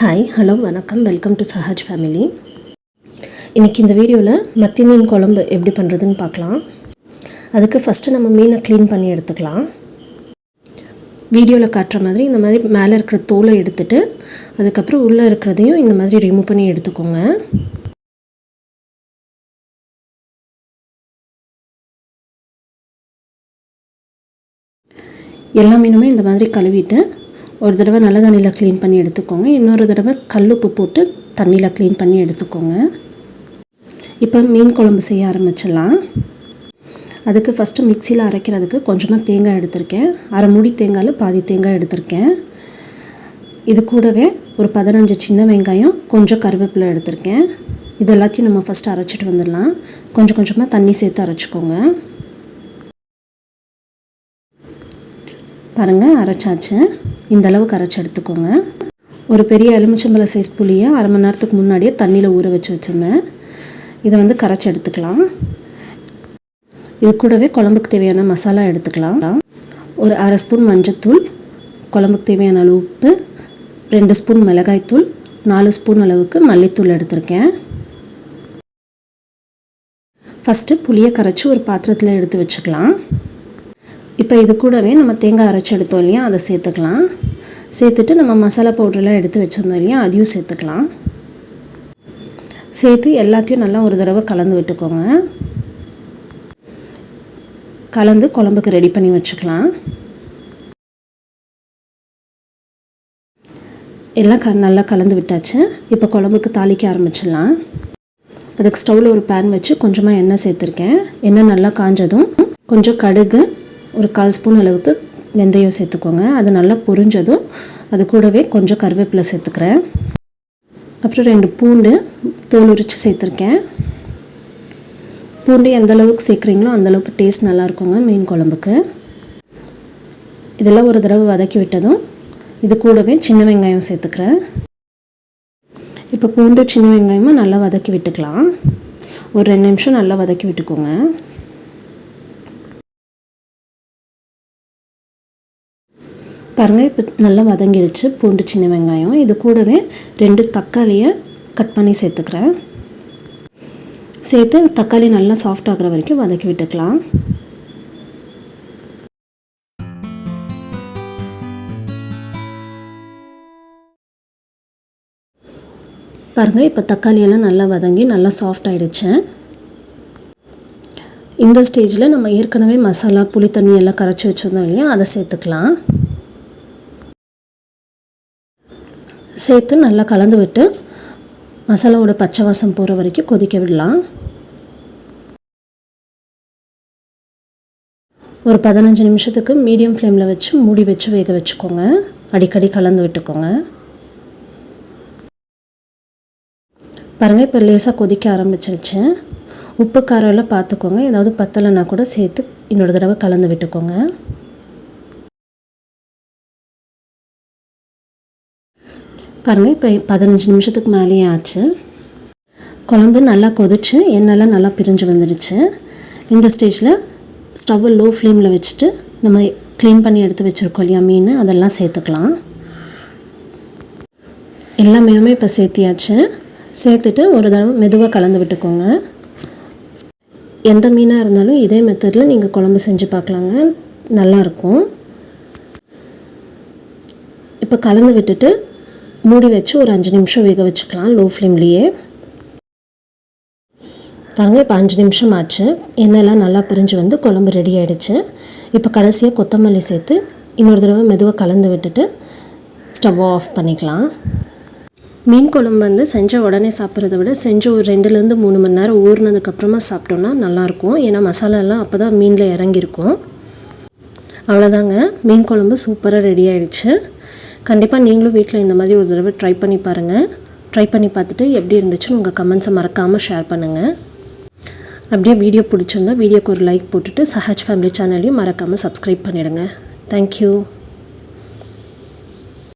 Hi hello வணக்கம். Welcome to Sahaj family இன்றைக்கி இந்த வீடியோவில் மத்தி மீன் குழம்பு எப்படி பண்ணுறதுன்னு பார்க்கலாம். அதுக்கு ஃபஸ்ட்டு நம்ம மீனை க்ளீன் பண்ணி எடுத்துக்கலாம். வீடியோவில் காட்டுற மாதிரி இந்த மாதிரி மேலே இருக்கிற தோலை எடுத்துட்டு அதுக்கப்புறம் உள்ளே இருக்கிறதையும் இந்த மாதிரி ரிமூவ் பண்ணி எடுத்துக்கோங்க. எல்லா மீனுமே இந்த மாதிரி கழுவிட்டு ஒரு தடவை நல்ல தண்ணியில் க்ளீன் பண்ணி எடுத்துக்கோங்க. இன்னொரு தடவை கல்லுப்பு போட்டு தண்ணியில் க்ளீன் பண்ணி எடுத்துக்கோங்க. இப்போ மீன் குழம்பு செய்ய ஆரம்பிச்சிடலாம். அதுக்கு ஃபஸ்ட்டு மிக்சியில் அரைக்கிறதுக்கு கொஞ்சமாக தேங்காய் எடுத்திருக்கேன். அரை மூடி தேங்காயில் பாதி தேங்காய் எடுத்திருக்கேன். இது கூடவே ஒரு பதினஞ்சு சின்ன வெங்காயம் கொஞ்சம் கருவேப்பிலை எடுத்திருக்கேன். இது எல்லாத்தையும் நம்ம ஃபஸ்ட்டு அரைச்சிட்டு வந்துடலாம். கொஞ்சம் கொஞ்சமாக தண்ணி சேர்த்து அரைச்சிக்கோங்க. பாருங்கள் அரைச்சாச்சு. இந்த அளவுக்கு அரைச்சி எடுத்துக்கோங்க. ஒரு பெரிய எலுமிச்சம்பழ சைஸ் புளியை அரை மணி நேரத்துக்கு முன்னாடியே தண்ணியில் ஊற வச்சு வச்சுருந்தேன். இதை வந்து கரைச்சி எடுத்துக்கலாம். இது கூடவே குழம்புக்கு தேவையான மசாலா எடுத்துக்கலாம். ஒரு அரை ஸ்பூன் மஞ்சத்தூள் குழம்புக்கு தேவையான அளவு உப்பு ரெண்டு ஸ்பூன் மிளகாய்த்தூள் நாலு ஸ்பூன் அளவுக்கு மல்லித்தூள் எடுத்திருக்கேன். ஃபஸ்ட்டு புளியை கரைச்சி ஒரு பாத்திரத்தில் எடுத்து வச்சுக்கலாம். இப்போ இது கூடவே நம்ம தேங்காய் அரைச்சி எடுத்தோம் இல்லையா அதை சேர்த்துக்கலாம். சேர்த்துட்டு நம்ம மசாலா பவுடர்லாம் எடுத்து வச்சுருந்தோம் இல்லையா அதையும் சேர்த்துக்கலாம். சேர்த்து எல்லாத்தையும் நல்லா ஒரு தடவை கலந்து விட்டுக்கோங்க. கலந்து குழம்புக்கு ரெடி பண்ணி வச்சுக்கலாம். எல்லாம் க நல்லா கலந்து விட்டாச்சு. இப்போ குழம்புக்கு தாளிக்க ஆரம்பிச்சிடலாம். அதுக்கு ஸ்டவ்வில் ஒரு பேன் வச்சு கொஞ்சமாக எண்ணெய் சேர்த்துருக்கேன். எண்ணெய் நல்லா காஞ்சதும் கொஞ்சம் கடுகு ஒரு கால் ஸ்பூன் அளவுக்கு வெந்தயம் சேர்த்துக்கோங்க. அது நல்லா பொரிஞ்சதும் அது கூடவே கொஞ்சம் கருவேப்பிலை சேர்த்துக்கிறேன். அப்புறம் ரெண்டு பூண்டு தோல் உரித்து சேர்த்துருக்கேன். பூண்டு எந்த அளவுக்கு சேர்க்குறீங்களோ அந்தளவுக்கு டேஸ்ட் நல்லா இருக்குங்க மீன் குழம்புக்கு. இதெல்லாம் ஒரு தடவை வதக்கி விட்டதும் இது கூடவே சின்ன வெங்காயம் சேர்த்துக்கிறேன். இப்போ பூண்டு சின்ன வெங்காயமும் நல்லா வதக்கி விட்டுக்கலாம். ஒரு ரெண்டு நிமிஷம் நல்லா வதக்கி விட்டுக்கோங்க. பாருங்கள் இப்போ நல்லா வதங்கிடுச்சு. பூண்டு சின்ன வெங்காயம். இது கூடவே ரெண்டு தக்காளியை கட் பண்ணி சேர்த்துக்கிறேன். சேர்த்து தக்காளி நல்லா சாஃப்ட் ஆகிற வரைக்கும் வதக்கி விட்டுக்கலாம். பாருங்கள் இப்போ தக்காளியெல்லாம் நல்லா வதங்கி நல்லா சாஃப்ட் ஆகிடுச்சு இந்த ஸ்டேஜில் நம்ம ஏற்கனவே மசாலா புளி தண்ணி எல்லாம் கரைச்சி வச்சுருந்தோம் இல்லையா? அதை சேர்த்துக்கலாம். சேர்த்து நல்லா கலந்து விட்டு மசாலாவோட பச்சை வாசம் போகிற வரைக்கும் கொதிக்க விடலாம். ஒரு பதினஞ்சு நிமிஷத்துக்கு மீடியம் ஃப்ளேமில் வச்சு மூடி வச்சு வேக வச்சுக்கோங்க. அடிக்கடி கலந்து விட்டுக்கோங்க. பாருங்கள் இப்போ லேசாக கொதிக்க ஆரம்பிச்சிருச்சு. உப்பு காரம் எல்லாம் பார்த்துக்கோங்க ஏதாவது பத்தலைன்னா கூட சேர்த்து இன்னொரு தடவை கலந்து விட்டுக்கோங்க. பாருங்கள் இப்போ பதினஞ்சு நிமிஷத்துக்கு மேலேயே ஆச்சு. குழம்பு நல்லா கொதிச்சு எண்ணெய்லாம் நல்லா பிரிஞ்சு வந்துடுச்சு இந்த ஸ்டேஜில் ஸ்டவ்வை லோ ஃப்ளேமில் வச்சுட்டு நம்ம க்ளீன் பண்ணி எடுத்து வச்சுருக்கோம் இல்லையா மீன்? அதெல்லாம் சேர்த்துக்கலாம். எல்லா மீனுமே இப்போ சேர்த்தியாச்சு. சேர்த்துட்டு ஒரு தடவை மெதுவாக கலந்து விட்டுக்கோங்க. எந்த மீனாக இருந்தாலும் இதே மெத்தடில் நீங்கள் குழம்பு செஞ்சு பார்க்கலாங்க. நல்லாயிருக்கும் இப்போ கலந்து விட்டுட்டு மூடி வச்சு ஒரு அஞ்சு நிமிஷம் வேக வச்சுக்கலாம் லோ ஃப்ளேம்லேயே பாருங்கள் இப்போ அஞ்சு நிமிஷம் ஆச்சு. எண்ணெயெல்லாம் நல்லா பிரிஞ்சு வந்து குழம்பு ரெடி ஆகிடுச்சு இப்போ கடைசியாக கொத்தமல்லி சேர்த்து இன்னொரு தடவை மெதுவாக கலந்து விட்டுட்டு ஸ்டவ் ஆஃப் பண்ணிக்கலாம். மீன் குழம்பு வந்து செஞ்ச உடனே சாப்பிட்றத விட செஞ்சு ஒரு ரெண்டுலேருந்து மூணு மணி நேரம் ஊறினதுக்கப்புறமா சாப்பிட்டோன்னா நல்லாயிருக்கும் ஏன்னா மசாலாலாம் அப்போ தான் மீனில் இறங்கியிருக்கும். அவ்வளோதாங்க மீன் குழம்பு சூப்பராக ரெடி ஆகிடுச்சு கண்டிப்பாக நீங்களும் வீட்டில் இந்த மாதிரி ஒரு தடவை ட்ரை பண்ணி பாருங்கள் ட்ரை பண்ணி பார்த்துட்டு எப்படி இருந்துச்சுன்னு உங்கள் கமெண்ட்ஸை மறக்காமல் ஷேர் பண்ணுங்கள் அப்படியே வீடியோ பிடிச்சிருந்தா வீடியோக்கு ஒரு லைக் போட்டுட்டு சஹாஜ் ஃபேமிலி சேனலையும் மறக்காமல் சப்ஸ்கிரைப் பண்ணிவிடுங்க தேங்க்யூ